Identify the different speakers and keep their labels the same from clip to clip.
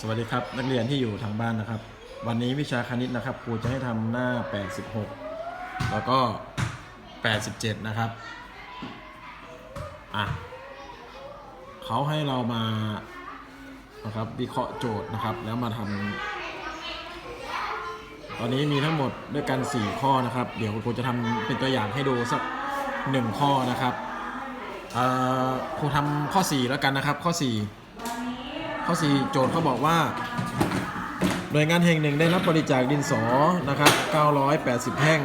Speaker 1: สวัสดีครับ นักเรียนที่อยู่ทางบ้านนะครับ วันนี้วิชาคณิตนะครับครูจะให้ทำหน้า 86 แล้วก็ 87 นะครับอะเขาให้เรามานะครับวิเคราะห์โจทย์นะครับ แล้วมาทำตอนนี้มีทั้งหมดด้วยกัน 4 ข้อนะครับ เดี๋ยวครูจะทำเป็นตัวอย่างให้ดูสัก 1 ข้อนะครับเออครูทำข้อ 4 แล้วกันนะครับ ข้อ 4 ข้อ4โจทย์เขาบอกว่าหน่วยงานแห่งหนึ่งได้รับบริจาคดินสอนะครับ980แท่ง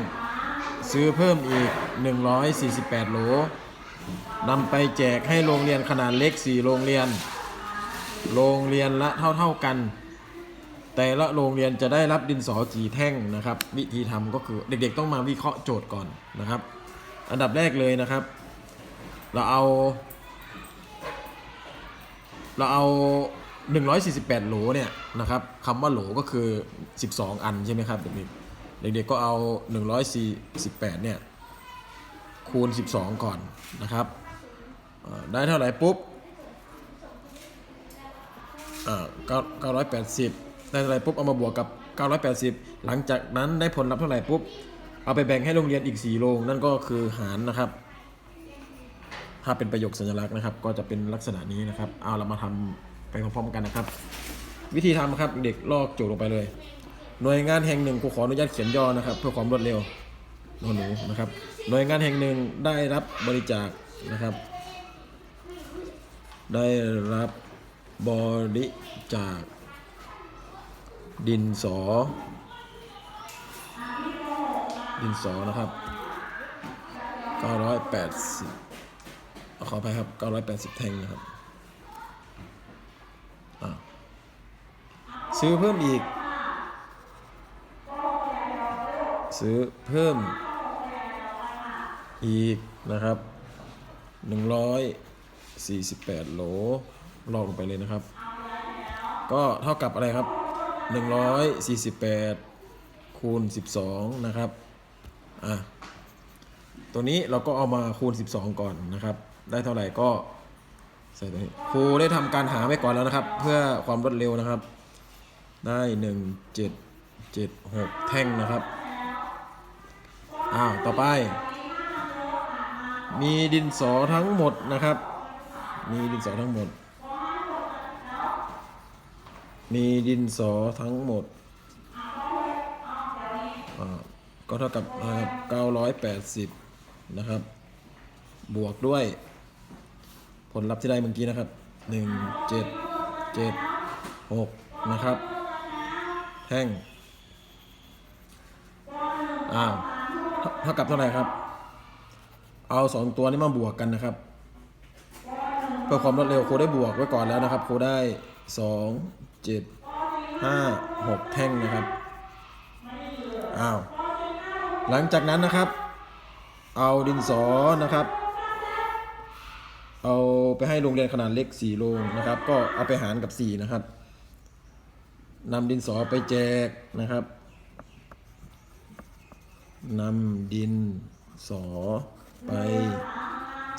Speaker 1: ซื้อเพิ่มอีก 148 โหลนำไปแจกให้โรงเรียนขนาดเล็ก 4 โรงเรียน โรงเรียนละเท่า ๆกัน แต่ละโรงเรียนจะได้รับดินสอกี่แท่งนะครับ วิธีทำก็คือเด็กๆต้องมาวิเคราะห์โจทย์ก่อนนะครับ อันดับแรกเลยนะครับ เราเอา เราเอา 148 โหลเนี่ยนะครับคำว่าโหลก็คือ 12 อันใช่ไหมครับเด็กๆเด็กๆก็เอา 148เนี่ยคูณ 12 ก่อนนะครับได้เท่าไหร่ปุ๊บเอ่า980ได้เท่าไหร่ปุ๊บเอามาบวกกับ 980 หลังจากนั้นได้ผลลัพธ์เท่าไหร่ปุ๊บเอาไปแบ่งให้โรงเรียนอีก 4 โรง นั่นก็คือหารนะครับ ถ้าเป็นประโยคสัญลักษณ์นะครับ ก็จะเป็นลักษณะนี้นะครับ เอาเรามาทำ ไปพร้อมๆกันนะครับ วิธีทำครับเด็กลอกโจทย์ลงไปเลย หน่วยงานแห่งหนึ่งครูขออนุญาตเขียนย่อนะครับ เพื่อความรวดเร็วหนูหนูนะครับ หน่วยงานแห่งหนึ่งได้รับบริจาคนะครับ ได้รับบริจาคดินสอ ดินสอนะครับ 980ขอไปครับ 980 แท่งนะครับ อะ ซื้อเพิ่มอีก ซื้อเพิ่มอีกนะครับ 148 โหลลอกลงไปเลยนะครับ ก็เท่ากับอะไรครับ 148 คูณ 12 นะครับ อะ ตัวนี้เราก็เอามาคูณ 12 ก่อนนะครับ ได้เท่าไหร่ก็ใส่ตัวนี้ครูได้ทำการหาไว้ก่อนแล้วนะครับ เพื่อความรวดเร็วนะครับ ได้1 7 7 6แท่งนะครับ อ้าว ต่อไป มีดินสอทั้งหมดนะครับ มีดินสอทั้งหมด มีดินสอทั้งหมดก็เท่ากับนะครับ980นะครับ บวกด้วย ผลลัพธ์ที่ได้เมื่อกี้นะครับ1 7 7 6นะครับ แท่งอ้าวเท่าเท่ากับเท่าไหร่ครับ เอาสองตัวนี้มาบวกกันนะครับเพื่อความรวดเร็วครูได้บวกไว้ก่อนแล้วนะครับครูได้2 7 5 6แท่งนะครับอ้าวหลังจากนั้นนะครับ เอาดินสอนะครับ เอาไปให้โรงเรียนขนาดเล็ก4โรงนะครับ ก็เอาไปหารกับ 4 นะครับ นำดินสอไปแจกนะครับนำดินสอไป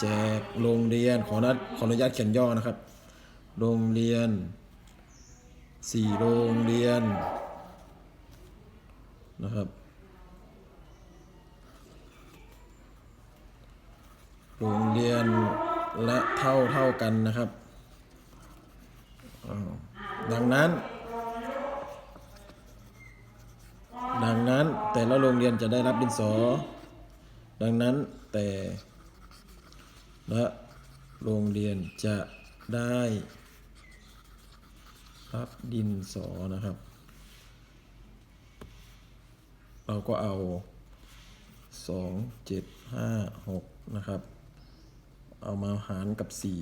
Speaker 1: แจกโรงเรียนขอนัดขออนุญาตเขียนย่อนะครับ โรงเรียน4โรงเรียนนะครับ โรงเรียนละเท่าเท่ากันนะครับ ดังนั้น ดังนั้นแต่ละโรงเรียนจะได้รับดินสอ ดังนั้นแต่ละโรงเรียนจะได้รับดินสอนะครับ เราก็เอาสองเจ็ดห้าหกนะครับ เอามาหารกับสี่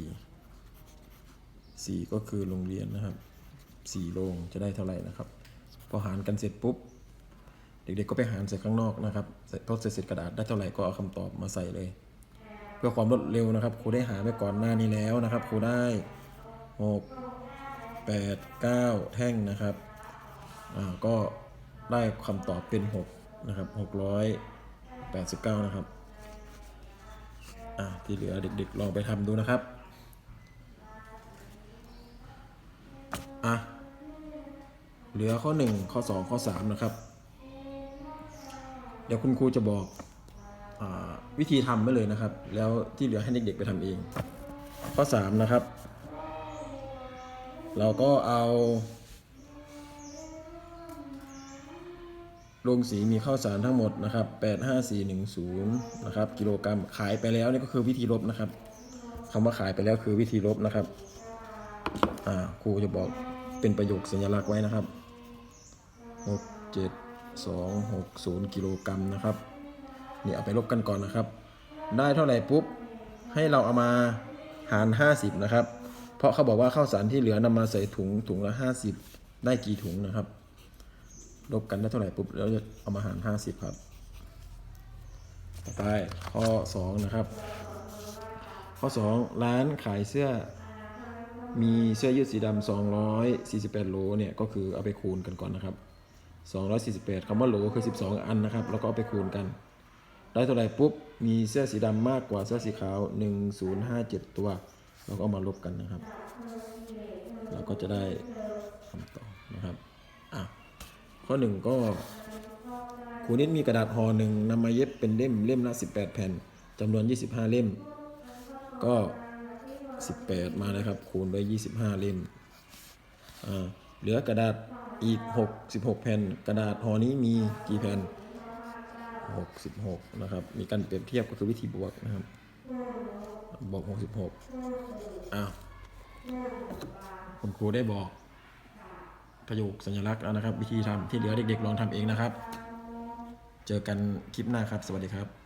Speaker 1: สี่ก็คือโรงเรียนนะครับสี่โรงจะได้เท่าไหร่นะครับ พอหารกันเสร็จปุ๊บ เด็กๆก็ไปหารใส่ข้างนอกนะครับใส่พอเสร็จกระดาษได้เท่าไหร่ก็เอาคำตอบมาใส่เลย เพื่อความรวดเร็วนะครับครูได้หาไว้ก่อนหน้านี้แล้วนะครับครูได้หกแปดเก้าแท่งนะครับอ่าก็ได้คำตอบเป็นหกนะครับหกร้อยแปดสิบเก้านะครับอ่าที่เหลือเด็กๆลองไปทำดูนะครับอะเหลือข้อ 1 ข้อ 2 ข้อ 3 นะครับ ดี๋ยวคุณครูจะบอกอวิธีทำไว้เลยนะครับ แล้วที่เหลือให้เด็กๆไปทำเอง ข้อ 3 นะครับ เราก็เอาโรงสีมีข้าวสารทั้งหมดนะครับ 85410 นะครับ กิโลกรัมขายไปแล้วนี่ก็คือวิธีลบนะครับคำว่าขายไปแล้วคือวิธีลบนะครับ อ่าครูจะบอกเป็นประโยคสัญลักษณ์ไว้นะครับ6 7 2 6 0กิโลกรัมนะครับนี่เอาไปลบกันก่อนนะครับ ได้เท่าไหร่ปุ๊บ ให้เราเอามาหาร 50 นะครับ เพราะเขาบอกว่าข้าวสารที่เหลือนำมาใส่ถุงถุงละ 50 ได้กี่ถุงนะครับ ลบกันได้เท่าไหร่ปุ๊บแล้วจะเอามาหาร 50 ครับ ต่อไปข้อ 2 นะครับ ข้อ 2 ร้านขายเสื้อมีเสื้อยืดสีดำ248 โลเนี่ยก็คือเอาไปคูณกันก่อนนะครับ 248คำว่าโหลคือ 12 อันนะครับ แล้วก็เอาไปคูณกัน ได้เท่าไหร่ปุ๊บ มีเสื้อสีดำมากกว่าเสื้อสีขาว 1057 ตัว เราก็เอามาลบกันนะครับ เราก็จะได้คำตอบนะครับ อะ ข้อหนึ่งก็ครูนิดมีกระดาษห่อหนึ่งนำมาเย็บเป็นเล่มเล่มละ18 แผ่นจำนวน 25 เล่ม ก็ 18 มาเลยครับ คูณไป25 เล่ม อ่า เหลือกระดาษอีก 66 แผ่น กระดาษห่อนี้มีกี่แผ่น 66 นะครับ มีการเปรียบเทียบก็คือวิธีบวกนะครับ บวก 66 อ้าว คุณครูได้บอกประโยคสัญลักษณ์แล้วนะครับ วิธีทำที่เหลือเด็กๆลองทำเองนะครับ เจอกันคลิปหน้าครับ สวัสดีครับ